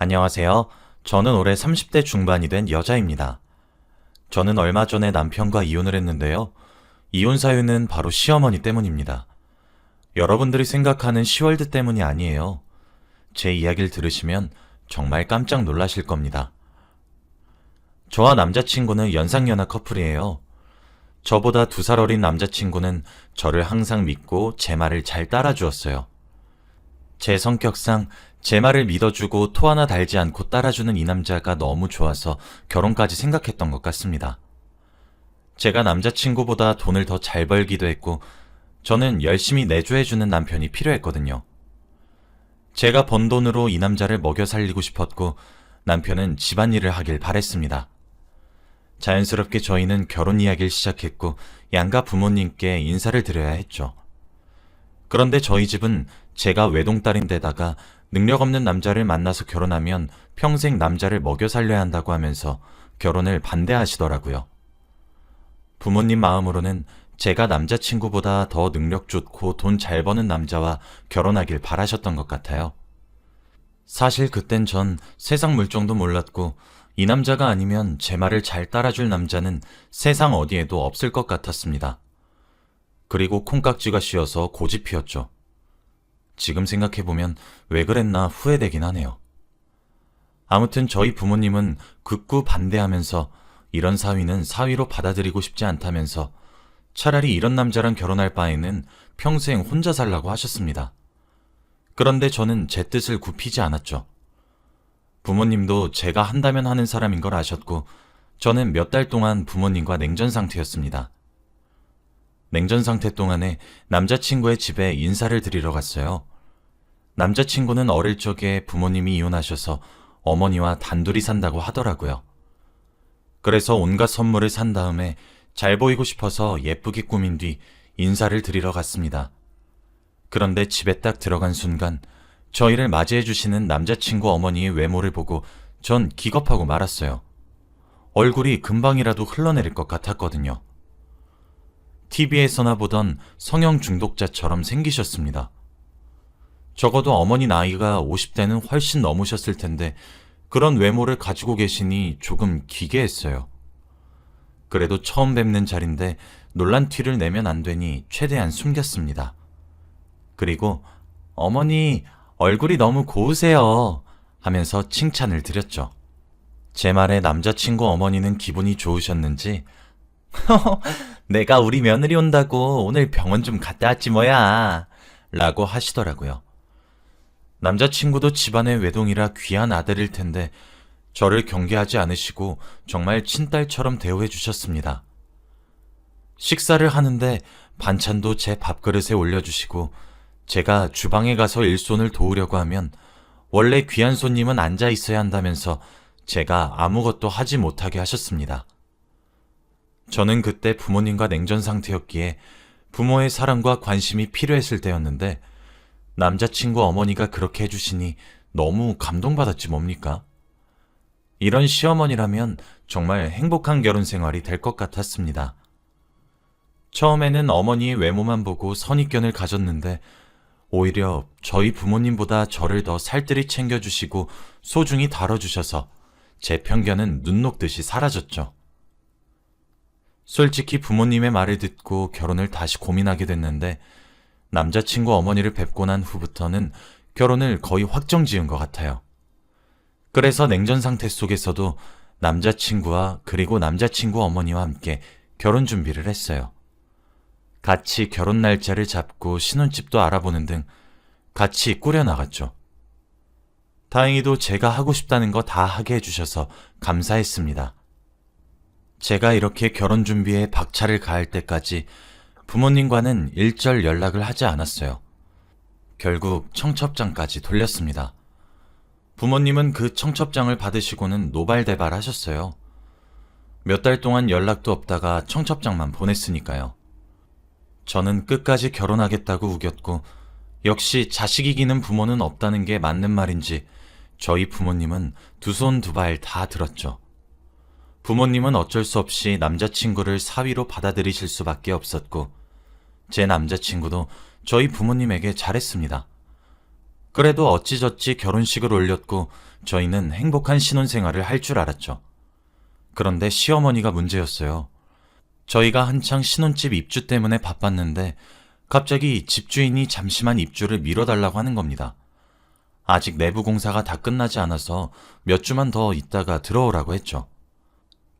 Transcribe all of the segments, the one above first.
안녕하세요. 저는 올해 30대 중반이 된 여자입니다. 저는 얼마 전에 남편과 이혼을 했는데요. 이혼 사유는 바로 시어머니 때문입니다. 여러분들이 생각하는 시월드 때문이 아니에요. 제 이야기를 들으시면 정말 깜짝 놀라실 겁니다. 저와 남자친구는 연상연하 커플이에요. 저보다 두 살 어린 남자친구는 저를 항상 믿고 제 말을 잘 따라주었어요. 제 성격상 제 말을 믿어주고 토 하나 달지 않고 따라주는 이 남자가 너무 좋아서 결혼까지 생각했던 것 같습니다. 제가 남자친구보다 돈을 더 잘 벌기도 했고, 저는 열심히 내조해주는 남편이 필요했거든요. 제가 번 돈으로 이 남자를 먹여 살리고 싶었고, 남편은 집안일을 하길 바랬습니다. 자연스럽게 저희는 결혼 이야기를 시작했고, 양가 부모님께 인사를 드려야 했죠. 그런데 저희 집은 제가 외동딸인데다가 능력 없는 남자를 만나서 결혼하면 평생 남자를 먹여 살려야 한다고 하면서 결혼을 반대하시더라고요. 부모님 마음으로는 제가 남자친구보다 더 능력 좋고 돈 잘 버는 남자와 결혼하길 바라셨던 것 같아요. 사실 그땐 전 세상 물정도 몰랐고 이 남자가 아니면 제 말을 잘 따라줄 남자는 세상 어디에도 없을 것 같았습니다. 그리고 콩깍지가 씌어서 고집 피웠죠. 지금 생각해보면 왜 그랬나 후회되긴 하네요. 아무튼 저희 부모님은 극구 반대하면서 이런 사위는 사위로 받아들이고 싶지 않다면서 차라리 이런 남자랑 결혼할 바에는 평생 혼자 살라고 하셨습니다. 그런데 저는 제 뜻을 굽히지 않았죠. 부모님도 제가 한다면 하는 사람인 걸 아셨고, 저는 몇 달 동안 부모님과 냉전 상태였습니다. 냉전 상태 동안에 남자친구의 집에 인사를 드리러 갔어요. 남자친구는 어릴 적에 부모님이 이혼하셔서 어머니와 단둘이 산다고 하더라고요. 그래서 온갖 선물을 산 다음에 잘 보이고 싶어서 예쁘게 꾸민 뒤 인사를 드리러 갔습니다. 그런데 집에 딱 들어간 순간 저희를 맞이해 주시는 남자친구 어머니의 외모를 보고 전 기겁하고 말았어요. 얼굴이 금방이라도 흘러내릴 것 같았거든요. TV에서나 보던 성형 중독자처럼 생기셨습니다. 적어도 어머니 나이가 50대는 훨씬 넘으셨을 텐데 그런 외모를 가지고 계시니 조금 기괴했어요. 그래도 처음 뵙는 자리인데 놀란 티를 내면 안 되니 최대한 숨겼습니다. 그리고 어머니 얼굴이 너무 고우세요 하면서 칭찬을 드렸죠. 제 말에 남자친구 어머니는 기분이 좋으셨는지 내가 우리 며느리 온다고 오늘 병원 좀 갔다 왔지 뭐야 라고 하시더라고요. 남자친구도 집안의 외동이라 귀한 아들일 텐데 저를 경계하지 않으시고 정말 친딸처럼 대우해 주셨습니다. 식사를 하는데 반찬도 제 밥그릇에 올려주시고 제가 주방에 가서 일손을 도우려고 하면 원래 귀한 손님은 앉아 있어야 한다면서 제가 아무것도 하지 못하게 하셨습니다. 저는 그때 부모님과 냉전 상태였기에 부모의 사랑과 관심이 필요했을 때였는데 남자친구 어머니가 그렇게 해주시니 너무 감동받았지 뭡니까? 이런 시어머니라면 정말 행복한 결혼 생활이 될 것 같았습니다. 처음에는 어머니의 외모만 보고 선입견을 가졌는데 오히려 저희 부모님보다 저를 더 살뜰히 챙겨주시고 소중히 다뤄주셔서 제 편견은 눈 녹듯이 사라졌죠. 솔직히 부모님의 말을 듣고 결혼을 다시 고민하게 됐는데 남자친구 어머니를 뵙고 난 후부터는 결혼을 거의 확정 지은 것 같아요. 그래서 냉전 상태 속에서도 남자친구와 그리고 남자친구 어머니와 함께 결혼 준비를 했어요. 같이 결혼 날짜를 잡고 신혼집도 알아보는 등 같이 꾸려나갔죠. 다행히도 제가 하고 싶다는 거 다 하게 해주셔서 감사했습니다. 제가 이렇게 결혼 준비에 박차를 가할 때까지 부모님과는 일절 연락을 하지 않았어요. 결국 청첩장까지 돌렸습니다. 부모님은 그 청첩장을 받으시고는 노발대발 하셨어요. 몇 달 동안 연락도 없다가 청첩장만 보냈으니까요. 저는 끝까지 결혼하겠다고 우겼고, 역시 자식 이기는 부모는 없다는 게 맞는 말인지 저희 부모님은 두 손 두 발 다 들었죠. 부모님은 어쩔 수 없이 남자친구를 사위로 받아들이실 수밖에 없었고, 제 남자친구도 저희 부모님에게 잘했습니다. 그래도 어찌저찌 결혼식을 올렸고 저희는 행복한 신혼생활을 할 줄 알았죠. 그런데 시어머니가 문제였어요. 저희가 한창 신혼집 입주 때문에 바빴는데 갑자기 집주인이 잠시만 입주를 미뤄달라고 하는 겁니다. 아직 내부 공사가 다 끝나지 않아서 몇 주만 더 있다가 들어오라고 했죠.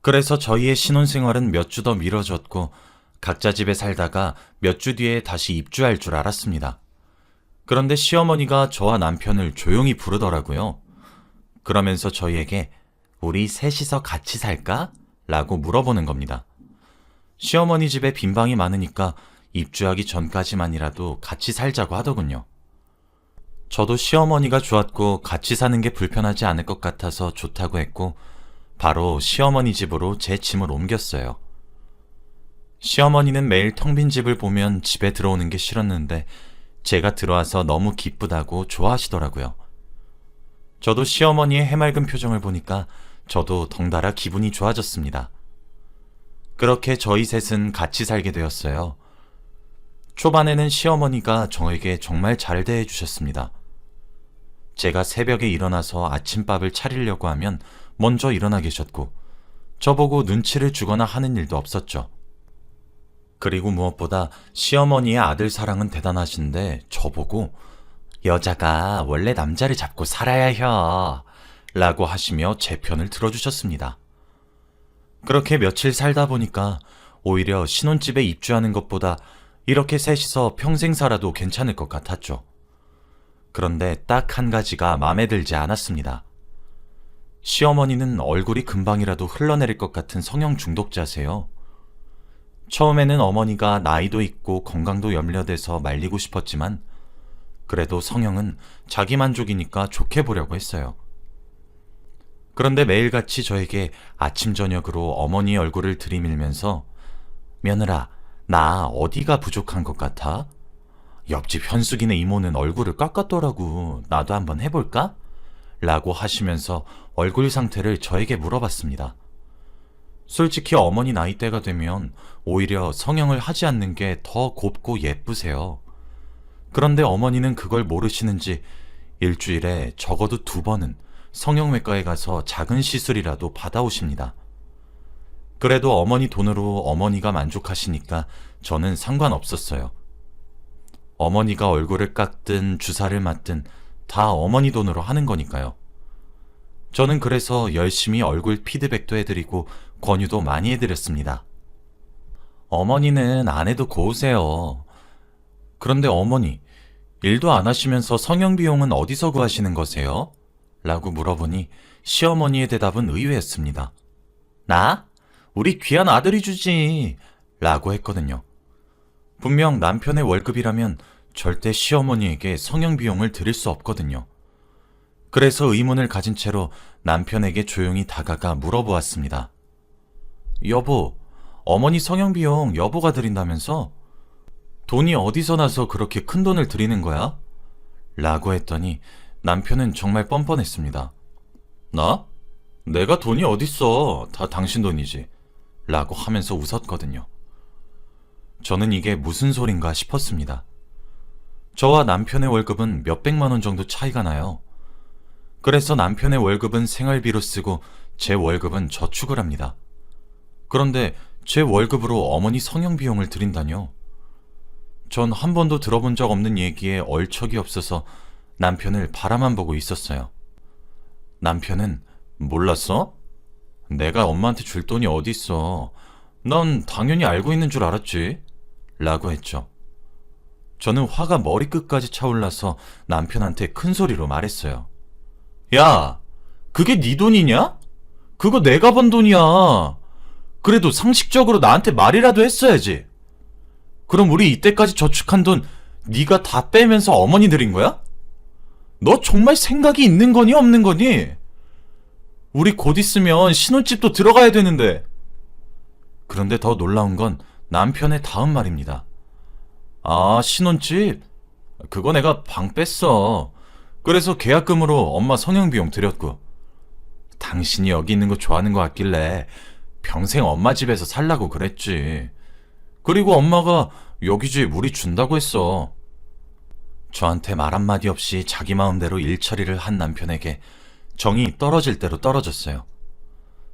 그래서 저희의 신혼생활은 몇 주 더 미뤄졌고 각자 집에 살다가 몇 주 뒤에 다시 입주할 줄 알았습니다. 그런데 시어머니가 저와 남편을 조용히 부르더라고요. 그러면서 저희에게 우리 셋이서 같이 살까? 라고 물어보는 겁니다. 시어머니 집에 빈 방이 많으니까 입주하기 전까지만이라도 같이 살자고 하더군요. 저도 시어머니가 좋았고 같이 사는 게 불편하지 않을 것 같아서 좋다고 했고 바로 시어머니 집으로 제 짐을 옮겼어요. 시어머니는 매일 텅 빈 집을 보면 집에 들어오는 게 싫었는데 제가 들어와서 너무 기쁘다고 좋아하시더라고요. 저도 시어머니의 해맑은 표정을 보니까 저도 덩달아 기분이 좋아졌습니다. 그렇게 저희 셋은 같이 살게 되었어요. 초반에는 시어머니가 저에게 정말 잘 대해 주셨습니다. 제가 새벽에 일어나서 아침밥을 차리려고 하면 먼저 일어나 계셨고, 저보고 눈치를 주거나 하는 일도 없었죠. 그리고 무엇보다 시어머니의 아들 사랑은 대단하신데 저보고 여자가 원래 남자를 잡고 살아야 혀 라고 하시며 제 편을 들어주셨습니다. 그렇게 며칠 살다 보니까 오히려 신혼집에 입주하는 것보다 이렇게 셋이서 평생 살아도 괜찮을 것 같았죠. 그런데 딱 한 가지가 마음에 들지 않았습니다. 시어머니는 얼굴이 금방이라도 흘러내릴 것 같은 성형 중독자세요. 처음에는 어머니가 나이도 있고 건강도 염려돼서 말리고 싶었지만 그래도 성형은 자기 만족이니까 좋게 보려고 했어요. 그런데 매일같이 저에게 아침 저녁으로 어머니 얼굴을 들이밀면서 며느라 나 어디가 부족한 것 같아? 옆집 현숙이네 이모는 얼굴을 깎았더라고. 나도 한번 해볼까? 라고 하시면서 얼굴 상태를 저에게 물어봤습니다. 솔직히 어머니 나이대가 되면 오히려 성형을 하지 않는 게 더 곱고 예쁘세요. 그런데 어머니는 그걸 모르시는지 일주일에 적어도 두 번은 성형외과에 가서 작은 시술이라도 받아오십니다. 그래도 어머니 돈으로 어머니가 만족하시니까 저는 상관없었어요. 어머니가 얼굴을 깎든 주사를 맞든 다 어머니 돈으로 하는 거니까요. 저는 그래서 열심히 얼굴 피드백도 해드리고 권유도 많이 해드렸습니다. 어머니는 안 해도 고우세요. 그런데 어머니, 일도 안 하시면서 성형 비용은 어디서 구하시는 거세요? 라고 물어보니 시어머니의 대답은 의외였습니다. 나? 우리 귀한 아들이 주지. 라고 했거든요. 분명 남편의 월급이라면 절대 시어머니에게 성형 비용을 드릴 수 없거든요. 그래서 의문을 가진 채로 남편에게 조용히 다가가 물어보았습니다. 여보, 어머니 성형 비용 여보가 드린다면서? 돈이 어디서 나서 그렇게 큰 돈을 드리는 거야? 라고 했더니 남편은 정말 뻔뻔했습니다. 나? 내가 돈이 어딨어. 다 당신 돈이지. 라고 하면서 웃었거든요. 저는 이게 무슨 소린가 싶었습니다. 저와 남편의 월급은 몇백만 원 정도 차이가 나요. 그래서 남편의 월급은 생활비로 쓰고 제 월급은 저축을 합니다. 그런데 제 월급으로 어머니 성형 비용을 드린다뇨? 전 한 번도 들어본 적 없는 얘기에 얼척이 없어서 남편을 바라만 보고 있었어요. 남편은 몰랐어? 내가 엄마한테 줄 돈이 어딨어. 넌 당연히 알고 있는 줄 알았지. 라고 했죠. 저는 화가 머리끝까지 차올라서 남편한테 큰 소리로 말했어요. 야, 그게 네 돈이냐? 그거 내가 번 돈이야. 그래도 상식적으로 나한테 말이라도 했어야지. 그럼 우리 이때까지 저축한 돈 네가 다 빼면서 어머니 드린 거야? 너 정말 생각이 있는 거니 없는 거니? 우리 곧 있으면 신혼집도 들어가야 되는데. 그런데 더 놀라운 건 남편의 다음 말입니다. 아, 신혼집? 그거 내가 방 뺐어. 그래서 계약금으로 엄마 성형비용 드렸고. 당신이 여기 있는 거 좋아하는 것 같길래 평생 엄마 집에서 살라고 그랬지. 그리고 엄마가 여기 집 우리 준다고 했어. 저한테 말 한마디 없이 자기 마음대로 일 처리를 한 남편에게 정이 떨어질 대로 떨어졌어요.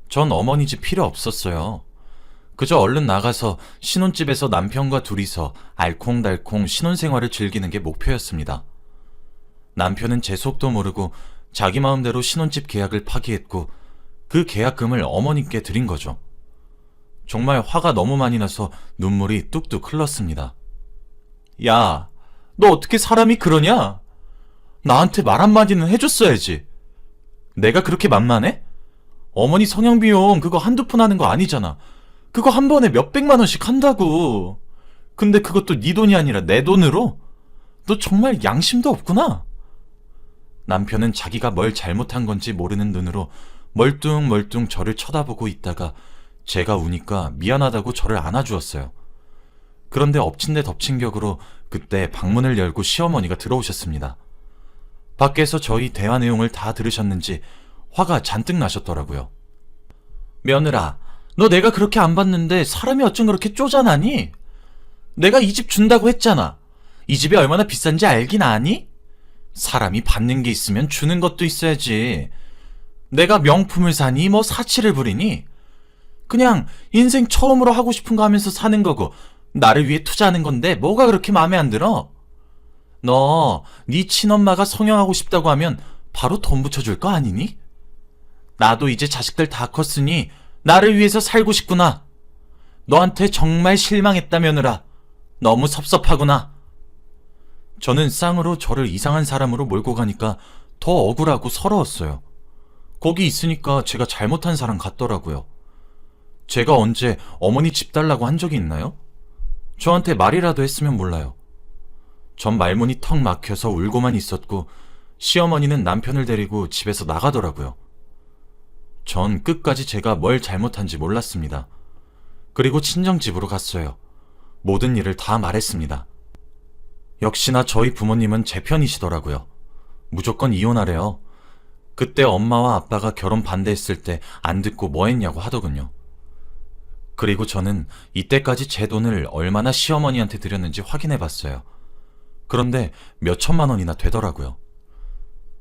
전 어머니 집 필요 없었어요. 그저 얼른 나가서 신혼집에서 남편과 둘이서 알콩달콩 신혼생활을 즐기는 게 목표였습니다. 남편은 제 속도 모르고 자기 마음대로 신혼집 계약을 파기했고 그 계약금을 어머니께 드린 거죠. 정말 화가 너무 많이 나서 눈물이 뚝뚝 흘렀습니다. 야, 너 어떻게 사람이 그러냐? 나한테 말 한마디는 해줬어야지. 내가 그렇게 만만해? 어머니 성형비용 그거 한두 푼 하는 거 아니잖아. 그거 한 번에 몇백만 원씩 한다고. 근데 그것도 네 돈이 아니라 내 돈으로? 너 정말 양심도 없구나. 남편은 자기가 뭘 잘못한 건지 모르는 눈으로 멀뚱멀뚱 저를 쳐다보고 있다가 제가 우니까 미안하다고 저를 안아주었어요. 그런데 엎친 데 덮친 격으로 그때 방문을 열고 시어머니가 들어오셨습니다. 밖에서 저희 대화 내용을 다 들으셨는지 화가 잔뜩 나셨더라고요. 며느라, 너 내가 그렇게 안 봤는데 사람이 어쩜 그렇게 쪼잔하니? 내가 이 집 준다고 했잖아. 이 집이 얼마나 비싼지 알긴 아니? 사람이 받는 게 있으면 주는 것도 있어야지. 내가 명품을 사니 뭐 사치를 부리니? 그냥 인생 처음으로 하고 싶은 거 하면서 사는 거고 나를 위해 투자하는 건데 뭐가 그렇게 마음에 안 들어? 너 네 친엄마가 성형하고 싶다고 하면 바로 돈 붙여줄 거 아니니? 나도 이제 자식들 다 컸으니 나를 위해서 살고 싶구나. 너한테 정말 실망했다 며느라 너무 섭섭하구나. 저는 쌍으로 저를 이상한 사람으로 몰고 가니까 더 억울하고 서러웠어요. 거기 있으니까 제가 잘못한 사람 같더라고요. 제가 언제 어머니 집 달라고 한 적이 있나요? 저한테 말이라도 했으면 몰라요. 전 말문이 턱 막혀서 울고만 있었고 시어머니는 남편을 데리고 집에서 나가더라고요. 전 끝까지 제가 뭘 잘못한지 몰랐습니다. 그리고 친정 집으로 갔어요. 모든 일을 다 말했습니다. 역시나 저희 부모님은 제 편이시더라고요. 무조건 이혼하래요. 그때 엄마와 아빠가 결혼 반대했을 때 안 듣고 뭐 했냐고 하더군요. 그리고 저는 이때까지 제 돈을 얼마나 시어머니한테 드렸는지 확인해 봤어요. 그런데 몇 천만 원이나 되더라고요.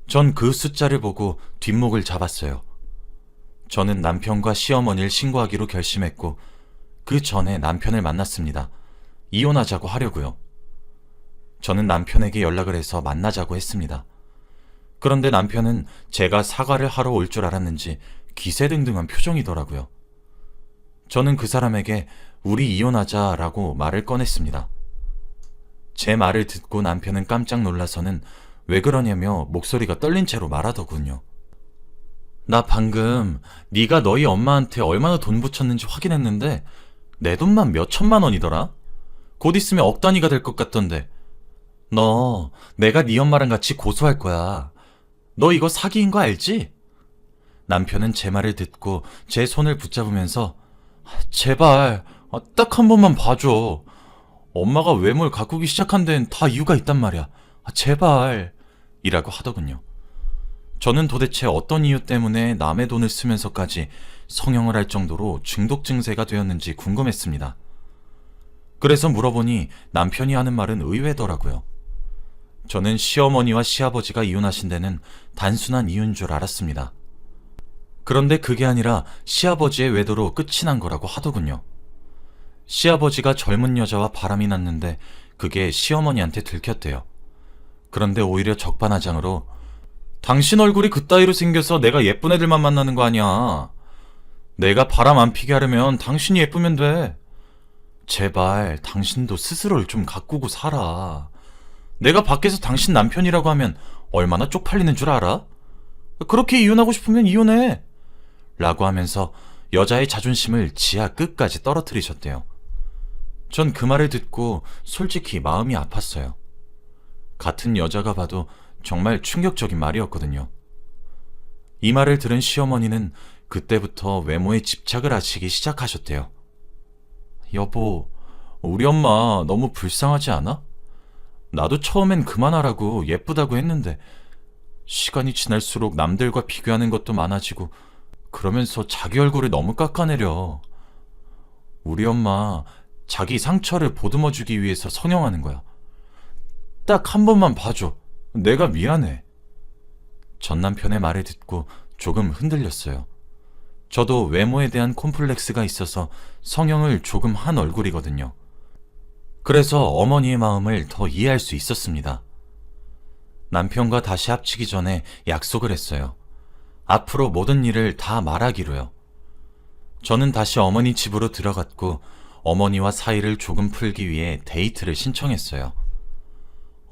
전 그 숫자를 보고 뒷목을 잡았어요. 저는 남편과 시어머니를 신고하기로 결심했고, 그 전에 남편을 만났습니다. 이혼하자고 하려고요. 저는 남편에게 연락을 해서 만나자고 했습니다. 그런데 남편은 제가 사과를 하러 올 줄 알았는지 기세등등한 표정이더라고요. 저는 그 사람에게 우리 이혼하자라고 말을 꺼냈습니다. 제 말을 듣고 남편은 깜짝 놀라서는 왜 그러냐며 목소리가 떨린 채로 말하더군요. 나 방금 네가 너희 엄마한테 얼마나 돈 붙였는지 확인했는데 내 돈만 몇 천만 원이더라? 곧 있으면 억 단위가 될 것 같던데. 너 내가 네 엄마랑 같이 고소할 거야. 너 이거 사기인 거 알지? 남편은 제 말을 듣고 제 손을 붙잡으면서 제발 딱 한 번만 봐줘. 엄마가 외모를 가꾸기 시작한 데는 다 이유가 있단 말이야. 아, 제발. 이라고 하더군요. 저는 도대체 어떤 이유 때문에 남의 돈을 쓰면서까지 성형을 할 정도로 중독 증세가 되었는지 궁금했습니다. 그래서 물어보니 남편이 하는 말은 의외더라고요. 저는 시어머니와 시아버지가 이혼하신 데는 단순한 이유인 줄 알았습니다. 그런데 그게 아니라 시아버지의 외도로 끝이 난 거라고 하더군요. 시아버지가 젊은 여자와 바람이 났는데 그게 시어머니한테 들켰대요. 그런데 오히려 적반하장으로 당신 얼굴이 그따위로 생겨서 내가 예쁜 애들만 만나는 거 아니야. 내가 바람 안 피게 하려면 당신이 예쁘면 돼. 제발 당신도 스스로를 좀 가꾸고 살아. 내가 밖에서 당신 남편이라고 하면 얼마나 쪽팔리는 줄 알아? 그렇게 이혼하고 싶으면 이혼해. 라고 하면서 여자의 자존심을 지하 끝까지 떨어뜨리셨대요. 전 그 말을 듣고 솔직히 마음이 아팠어요. 같은 여자가 봐도 정말 충격적인 말이었거든요. 이 말을 들은 시어머니는 그때부터 외모에 집착을 하시기 시작하셨대요. 여보, 우리 엄마 너무 불쌍하지 않아? 나도 처음엔 그만하라고 예쁘다고 했는데 시간이 지날수록 남들과 비교하는 것도 많아지고 그러면서 자기 얼굴을 너무 깎아내려. 우리 엄마 자기 상처를 보듬어 주기 위해서 성형하는 거야. 딱 한 번만 봐줘. 내가 미안해. 전 남편의 말을 듣고 조금 흔들렸어요. 저도 외모에 대한 콤플렉스가 있어서 성형을 조금 한 얼굴이거든요. 그래서 어머니의 마음을 더 이해할 수 있었습니다. 남편과 다시 합치기 전에 약속을 했어요. 앞으로 모든 일을 다 말하기로요. 저는 다시 어머니 집으로 들어갔고 어머니와 사이를 조금 풀기 위해 데이트를 신청했어요.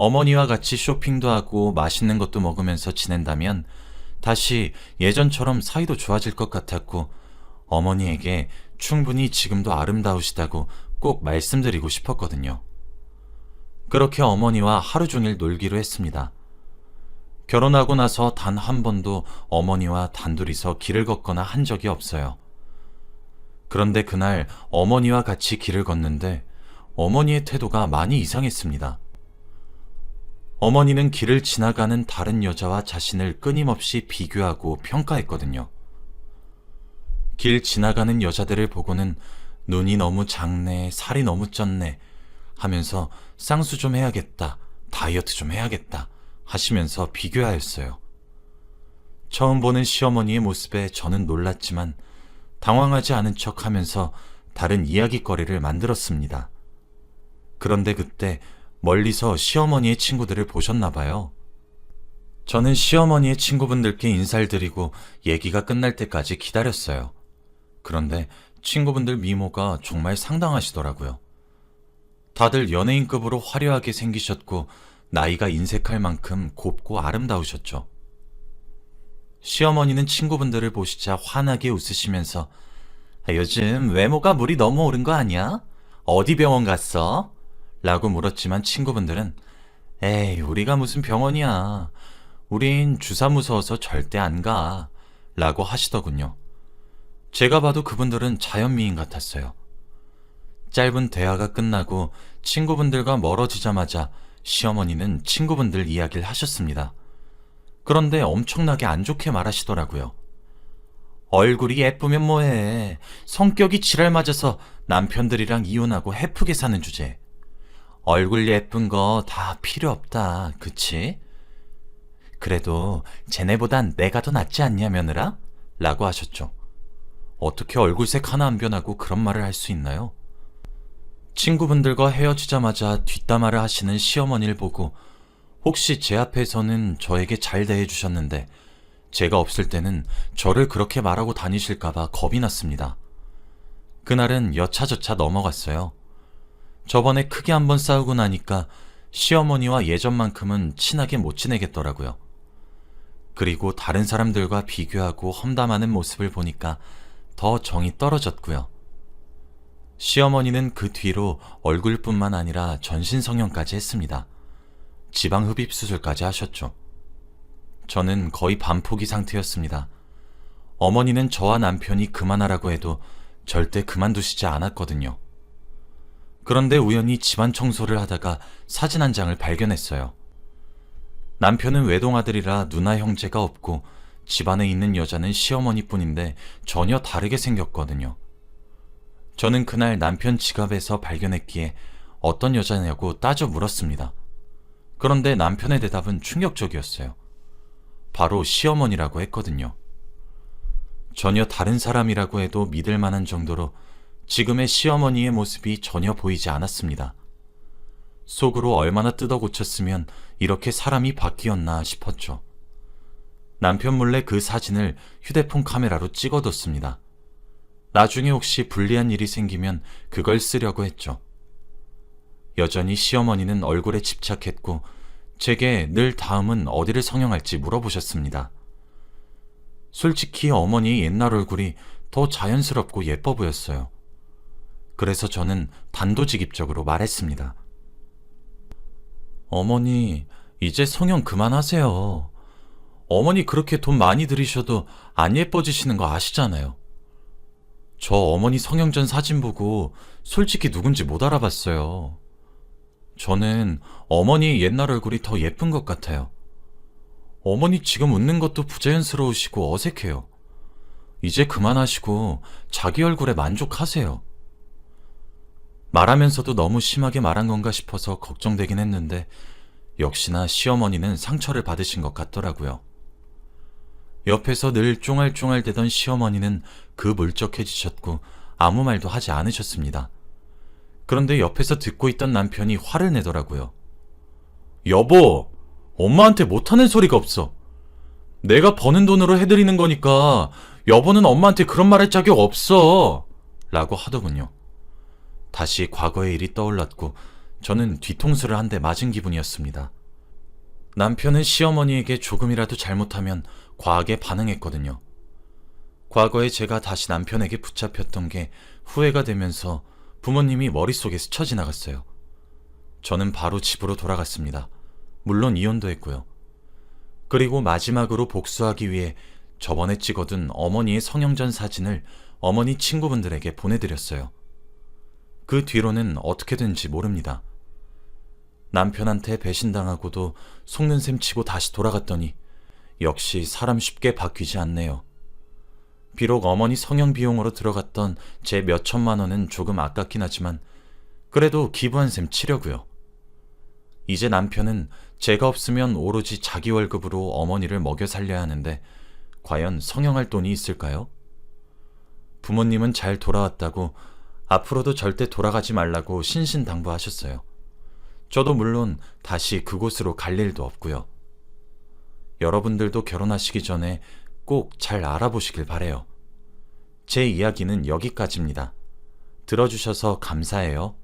어머니와 같이 쇼핑도 하고 맛있는 것도 먹으면서 지낸다면 다시 예전처럼 사이도 좋아질 것 같았고 어머니에게 충분히 지금도 아름다우시다고 꼭 말씀드리고 싶었거든요. 그렇게 어머니와 하루 종일 놀기로 했습니다. 결혼하고 나서 단 한 번도 어머니와 단둘이서 길을 걷거나 한 적이 없어요. 그런데 그날 어머니와 같이 길을 걷는데 어머니의 태도가 많이 이상했습니다. 어머니는 길을 지나가는 다른 여자와 자신을 끊임없이 비교하고 평가했거든요. 길 지나가는 여자들을 보고는 눈이 너무 작네, 살이 너무 쪘네 하면서 쌍수 좀 해야겠다, 다이어트 좀 해야겠다 하시면서 비교하였어요. 처음 보는 시어머니의 모습에 저는 놀랐지만 당황하지 않은 척 하면서 다른 이야기거리를 만들었습니다. 그런데 그때 멀리서 시어머니의 친구들을 보셨나 봐요. 저는 시어머니의 친구분들께 인사를 드리고 얘기가 끝날 때까지 기다렸어요. 그런데 친구분들 미모가 정말 상당하시더라고요. 다들 연예인급으로 화려하게 생기셨고 나이가 인색할 만큼 곱고 아름다우셨죠. 시어머니는 친구분들을 보시자 환하게 웃으시면서 "아, 요즘 외모가 물이 너무 오른 거 아니야? 어디 병원 갔어? 라고 물었지만 친구분들은 에이, 우리가 무슨 병원이야. 우린 주사 무서워서 절대 안 가. 라고 하시더군요. 제가 봐도 그분들은 자연미인 같았어요. 짧은 대화가 끝나고 친구분들과 멀어지자마자 시어머니는 친구분들 이야기를 하셨습니다. 그런데 엄청나게 안 좋게 말하시더라고요. 얼굴이 예쁘면 뭐해. 성격이 지랄 맞아서 남편들이랑 이혼하고 해프게 사는 주제. 얼굴 예쁜 거 다 필요 없다. 그치? 그래도 쟤네보단 내가 더 낫지 않냐 며느라? 라고 하셨죠. 어떻게 얼굴색 하나 안 변하고 그런 말을 할 수 있나요? 친구분들과 헤어지자마자 뒷담화를 하시는 시어머니를 보고 혹시 제 앞에서는 저에게 잘 대해주셨는데 제가 없을 때는 저를 그렇게 말하고 다니실까봐 겁이 났습니다. 그날은 여차저차 넘어갔어요. 저번에 크게 한번 싸우고 나니까 시어머니와 예전만큼은 친하게 못 지내겠더라고요. 그리고 다른 사람들과 비교하고 험담하는 모습을 보니까 더 정이 떨어졌고요. 시어머니는 그 뒤로 얼굴뿐만 아니라 전신 성형까지 했습니다. 지방 흡입 수술까지 하셨죠. 저는 거의 반포기 상태였습니다. 어머니는 저와 남편이 그만하라고 해도 절대 그만두시지 않았거든요. 그런데 우연히 집안 청소를 하다가 사진 한 장을 발견했어요. 남편은 외동아들이라 누나 형제가 없고 집안에 있는 여자는 시어머니 뿐인데 전혀 다르게 생겼거든요. 저는 그날 남편 지갑에서 발견했기에 어떤 여자냐고 따져 물었습니다. 그런데 남편의 대답은 충격적이었어요. 바로 시어머니라고 했거든요. 전혀 다른 사람이라고 해도 믿을 만한 정도로 지금의 시어머니의 모습이 전혀 보이지 않았습니다. 속으로 얼마나 뜯어 고쳤으면 이렇게 사람이 바뀌었나 싶었죠. 남편 몰래 그 사진을 휴대폰 카메라로 찍어뒀습니다. 나중에 혹시 불리한 일이 생기면 그걸 쓰려고 했죠. 여전히 시어머니는 얼굴에 집착했고 제게 늘 다음은 어디를 성형할지 물어보셨습니다. 솔직히 어머니의 옛날 얼굴이 더 자연스럽고 예뻐 보였어요. 그래서 저는 단도직입적으로 말했습니다. 어머니, 이제 성형 그만하세요. 어머니 그렇게 돈 많이 들이셔도 안 예뻐지시는 거 아시잖아요. 저 어머니 성형 전 사진 보고 솔직히 누군지 못 알아봤어요. 저는 어머니 옛날 얼굴이 더 예쁜 것 같아요. 어머니 지금 웃는 것도 부자연스러우시고 어색해요. 이제 그만하시고 자기 얼굴에 만족하세요. 말하면서도 너무 심하게 말한 건가 싶어서 걱정되긴 했는데 역시나 시어머니는 상처를 받으신 것 같더라고요. 옆에서 늘 쫑알쫑알 대던 시어머니는 그 물적해지셨고 아무 말도 하지 않으셨습니다. 그런데 옆에서 듣고 있던 남편이 화를 내더라고요. 여보, 엄마한테 못하는 소리가 없어. 내가 버는 돈으로 해드리는 거니까 여보는 엄마한테 그런 말 할 자격 없어. 라고 하더군요. 다시 과거의 일이 떠올랐고 저는 뒤통수를 한 대 맞은 기분이었습니다. 남편은 시어머니에게 조금이라도 잘못하면 과하게 반응했거든요. 과거에 제가 다시 남편에게 붙잡혔던 게 후회가 되면서 부모님이 머릿속에 스쳐 지나갔어요. 저는 바로 집으로 돌아갔습니다. 물론 이혼도 했고요. 그리고 마지막으로 복수하기 위해 저번에 찍어둔 어머니의 성형전 사진을 어머니 친구분들에게 보내드렸어요. 그 뒤로는 어떻게 된지 모릅니다. 남편한테 배신당하고도 속는 셈 치고 다시 돌아갔더니 역시 사람 쉽게 바뀌지 않네요. 비록 어머니 성형 비용으로 들어갔던 제 몇천만 원은 조금 아깝긴 하지만 그래도 기부한 셈 치려고요. 이제 남편은 제가 없으면 오로지 자기 월급으로 어머니를 먹여 살려야 하는데 과연 성형할 돈이 있을까요? 부모님은 잘 돌아왔다고 앞으로도 절대 돌아가지 말라고 신신당부하셨어요. 저도 물론 다시 그곳으로 갈 일도 없고요. 여러분들도 결혼하시기 전에 꼭 잘 알아보시길 바래요. 제 이야기는 여기까지입니다. 들어주셔서 감사해요.